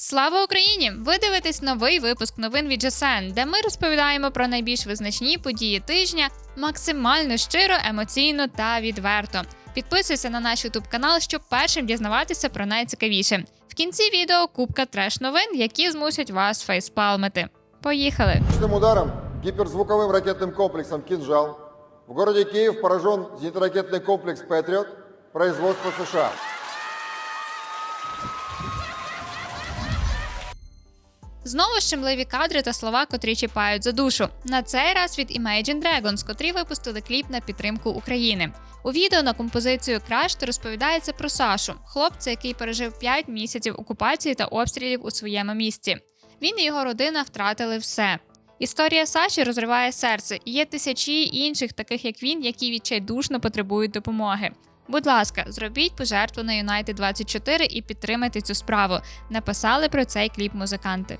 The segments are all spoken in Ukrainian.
Слава Україні! Ви дивитесь новий випуск новин від GSN, де ми розповідаємо про найбільш визначні події тижня максимально щиро, емоційно та відверто. Підписуйся на наш YouTube канал, щоб першим дізнаватися про найцікавіше. В кінці відео купка треш новин, які змусять вас фейспалмити. Поїхали! Мощным ударом гиперзвуковым ракетным комплексом «Кинжал» в городе Киев поражен зенитно-ракетный комплекс «Патриот» производства США. Знову щемливі кадри та слова, котрі чіпають за душу. На цей раз від Imagine Dragons, котрі випустили кліп на підтримку України. У відео на композицію Crash розповідається про Сашу, хлопця, який пережив 5 місяців окупації та обстрілів у своєму місті. Він і його родина втратили все. Історія Саші розриває серце, і є тисячі інших, таких як він, які відчайдушно потребують допомоги. Будь ласка, зробіть пожертву на United 24 і підтримайте цю справу. Написали про цей кліп музиканти.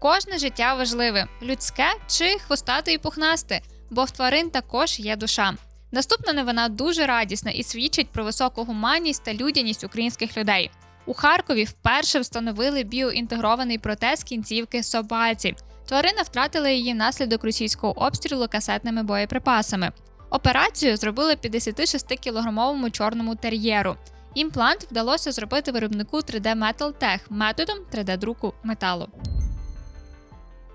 Кожне життя важливе людське чи хвостате і пухнасте, бо в тварин також є душа. Наступна новина дуже радісна і свідчить про високу гуманність та людяність українських людей. У Харкові вперше встановили біоінтегрований протез кінцівки собаці. Тварина втратила її внаслідок російського обстрілу касетними боєприпасами. Операцію зробили 56-кілограмовому чорному тер'єру. Імплант вдалося зробити виробнику 3D Metal Tech методом 3D-друку металу.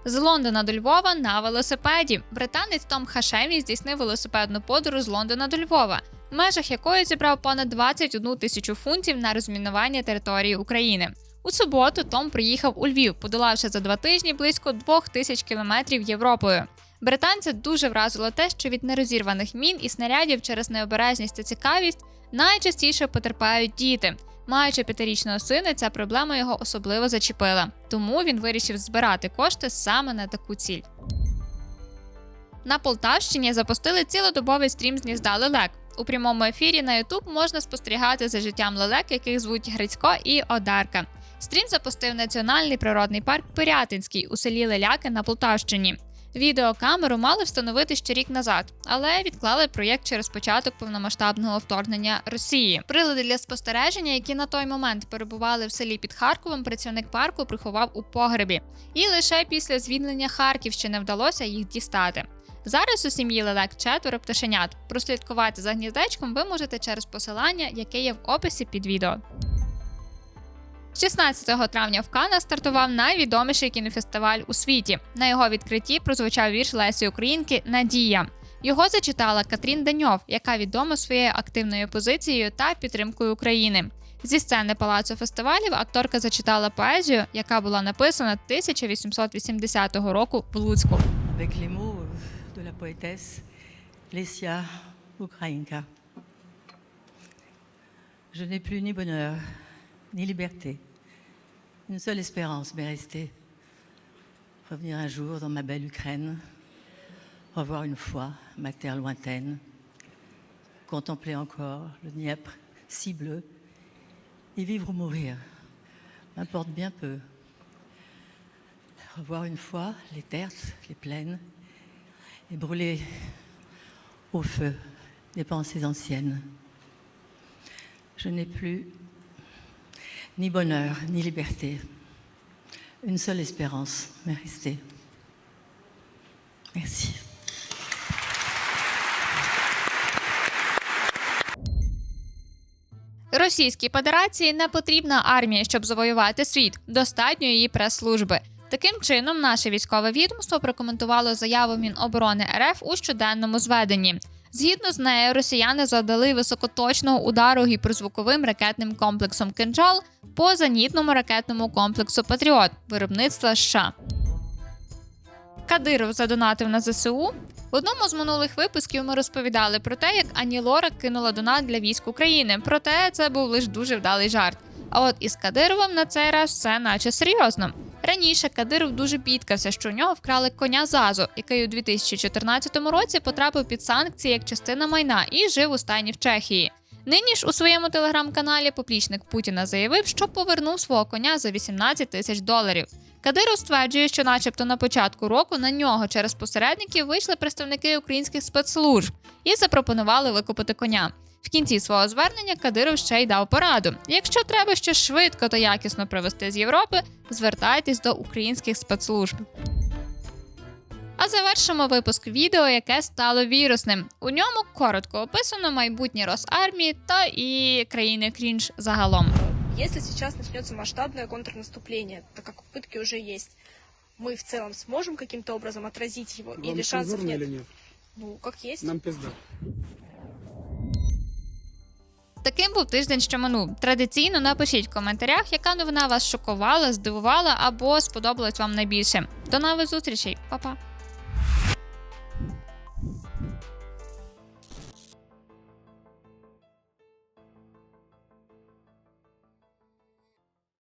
З Лондона до Львова на велосипеді. Британець Том Хашемі здійснив велосипедну подорож з Лондона до Львова, в межах якої зібрав понад 21 тисячу фунтів на розмінування території України. У суботу Том приїхав у Львів, подолавши за два тижні близько двох тисяч кілометрів Європою. Британця дуже вразило те, що від нерозірваних мін і снарядів через необережність та цікавість найчастіше потерпають діти. Маючи п'ятирічного сина, ця проблема його особливо зачепила, тому він вирішив збирати кошти саме на таку ціль. На Полтавщині запустили цілодобовий стрім з гнізда лелек. У прямому ефірі на YouTube можна спостерігати за життям лелек, яких звуть Грицько і Одарка. Стрім запустив Національний природний парк Пирятинський у селі Леляки на Полтавщині. Відеокамеру мали встановити ще рік назад, але відклали проєкт через початок повномасштабного вторгнення Росії. Прилади для спостереження, які на той момент перебували в селі під Харковом, працівник парку приховав у погребі, і лише після звільнення Харківщини вдалося їх дістати. Зараз у сім'ї лелек четверо пташенят. Прослідкувати за гніздечком ви можете через посилання, яке є в описі під відео. 16 травня в Канах стартував найвідоміший кінофестиваль у світі. На його відкритті прозвучав вірш Лесі Українки Надія. Його зачитала Катрін Даньов, яка відома своєю активною позицією та підтримкою України. Зі сцени палацу фестивалів акторка зачитала поезію, яка була написана 1880 року в Луцьку. Lesia Ukrainka. Je n'ai plus ni bonheur, ni liberté. Une seule espérance m'est restée. Revenir un jour dans ma belle Ukraine, revoir une fois ma terre lointaine, contempler encore le Dniepr si bleu, et vivre ou mourir, m'importe bien peu. Revoir une fois les terres, les plaines, et brûler au feu des pensées anciennes. Je n'ai plus ni bonheur, ni liberté. Une seule espérance m'est restée. Merci. Російській Федерації не потрібна армія, щоб завоювати світ. Достатньо її прес-служби. Таким чином, наше військове відомство прокоментувало заяву Міноборони РФ у щоденному зведенні. Згідно з нею, росіяни завдали високоточного удару гіперзвуковим ракетним комплексом «Кинджал» по зенітному ракетному комплексу Патріот виробництва США. Кадиров задонатив на ЗСУ. В одному з минулих випусків ми розповідали про те, як Ані Лорак кинула донат для військ України. Проте це був лише дуже вдалий жарт. А от із Кадировим на цей раз все наче серйозно. Раніше Кадиров дуже бідкався, що у нього вкрали коня Зазу, який у 2014 році потрапив під санкції як частина майна і жив у стані в Чехії. Нині ж у своєму телеграм-каналі поплічник Путіна заявив, що повернув свого коня за 18 тисяч доларів. Кадиров стверджує, що, начебто, на початку року на нього через посередників вийшли представники українських спецслужб і запропонували викупити коня. В кінці свого звернення Кадиров ще й дав пораду: якщо треба щось швидко та якісно привезти з Європи, звертайтесь до українських спецслужб. А завершимо випуск відео, яке стало вірусним. У ньому коротко описано майбутнє Росармії та і країни Крінж загалом. Если сейчас начнется масштабное контрнаступление, так как пытки уже есть, мы в целом сможем каким-то образом отразить его Вам или шансов нет? или нет? Ну, как есть. Нам пизда. Таким був тиждень, що минув. Традиційно напишіть в коментарях, яка новина вас шокувала, здивувала або сподобалась вам найбільше. До нових зустрічей, Па-па!